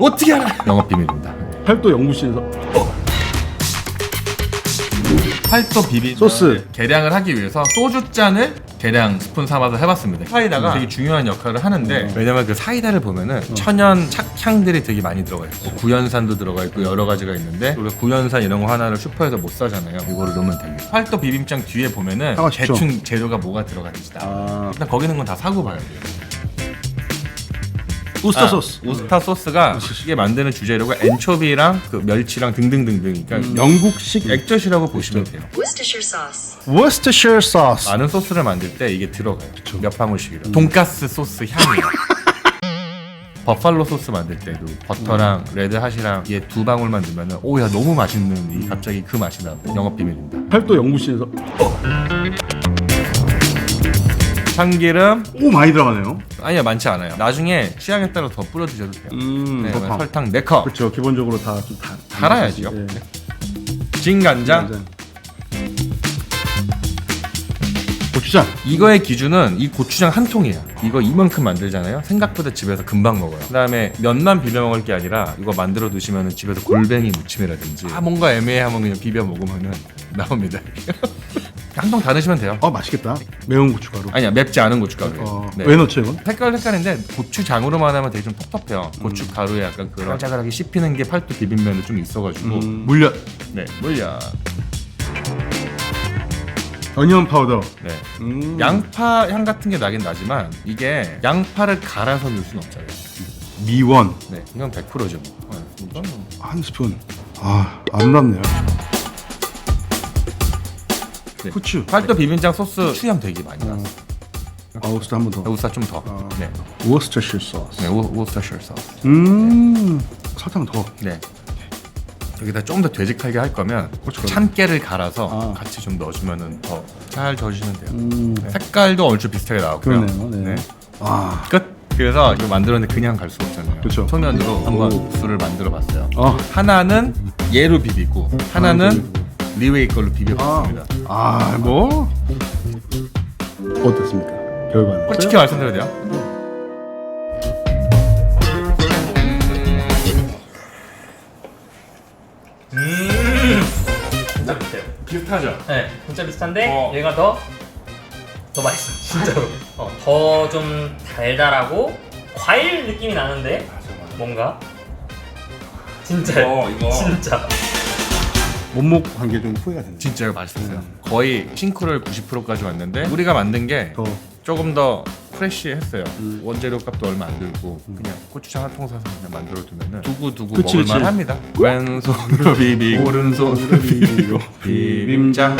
어떻게 알아? 영업 비밀입니다. 팔도 연구실에서 팔도 비빔 소스. 계량을 하기 위해서 소주 잔을 계량 스푼 삼아서 해봤습니다. 사이다가 되게 중요한 역할을 하는데 왜냐면 그 사이다를 보면은 천연 착향들이 되게 많이 들어가 있고 구연산도 들어가 있고 여러 가지가 있는데 우리가 구연산 이런 거 하나를 슈퍼에서 못 사잖아요. 이거를 넣으면 되게 팔도 비빔장 뒤에 보면은 식초. 대충 재료가 뭐가 들어가는지 다. 아 일단 거기는 건 다 사고 봐야 돼요. 우스터 아, 소스 우스타 소스가 이게 만드는 주재료가 엔초비랑 그 멸치랑 등등등등. 그러니까 영국식 액젓이라고 보시면 돼요. Worcestershire sauce. 워스터셔 소스 많은 소스를 만들 때 이게 들어가요. 몇 방울씩이라. 돈가스 소스 향이. 버팔로 소스 만들 때도 버터랑 레드 핫이랑 얘 두 방울만 넣으면 오야 너무 맛있는 이 갑자기 그 맛이 나고 영업 비밀입니다. 팔도 연구실에서 참기름 오 많이 들어가네요 아니요 많지 않아요. 나중에 취향에 따라 더 뿌려 드셔도 돼요. 음 네, 설탕. 설탕 4컵. 그렇죠 기본적으로 다좀 다, 달아야지요. 예. 진간장. 고추장 이거의 기준은 이 고추장 한 통이에요. 이거 이만큼 만들잖아요. 생각보다 집에서 금방 먹어요. 그다음에 면만 비벼 먹을 게 아니라 이거 만들어 두시면 집에서 골뱅이 무침이라든지 아 뭔가 애매하면 그냥 비벼 먹으면은 나옵니다. 한통다 넣으시면 돼요. 어 맛있겠다 매운 고춧가루 아니야 맵지 않은 고춧가루예요. 어, 네. 왜 넣죠 이건? 색깔 색깔인데 고추장으로만 하면 되게 좀 텁텁해요. 고춧가루에 약간 그런 짜잘하게 씹히는 게 팔도 비빔면도 좀 있어가지고 음, 물엿 네 물려 어니언 파우더 네 음. 양파 향 같은 게 나긴 나지만 이게 양파를 갈아서 넣을 수는 없잖아요. 미원 네, 이건 100%죠. 어, 이건 뭐. 한 스푼 아안 남네요 네. 후추 팔도 비빔장 소스 추향 되게 많이 어. 나왔어. 아 우스도 한 번 더 우사 좀 더. 어. 네, 워스터셔 소스 네, 우- 우스터셔 소스. 음 설탕 더 네. 여기다 좀 더 되직하게 할 거면 고춧가루. 참깨를 갈아서 아. 같이 좀 넣어주면은 더 잘 저으시면 돼요. 음 네. 색깔도 얼추 비슷하게 나왔고요. 그러네요 네. 아 끝. 그래서 이거 만들었는데 그냥 갈 수 없잖아요. 그쵸. 소면으로 한번 오. 국수를 만들어 봤어요. 어. 하나는 얘로 비비고 하나는 리웨이 걸로 아, 비벼봤습니다. 아, 뭐 어떻습니까? 결과는 솔직히 말씀드려도 돼요? 진짜 비슷해요. 비슷하죠? 네, 진짜 비슷한데 어. 얘가 더 더 맛있어, 진짜로. 어, 더좀 달달하고 과일 느낌이 나는데 뭔가 진짜 어, 이거. 진짜 몸목 관계 좀 후회가 된다. 진짜 이거 맛있었어요. 거의 싱크로율 90%까지 왔는데 우리가 만든 게 더 조금 더 프레쉬했어요. 원재료 값도 얼마 안 들고 그냥 고추장 한 통 사서 그냥 만들어 두면은 두고 두고 그치, 그치. 먹을만 합니다. 왼손으로 비비고 오른손으로 비비고 비빔장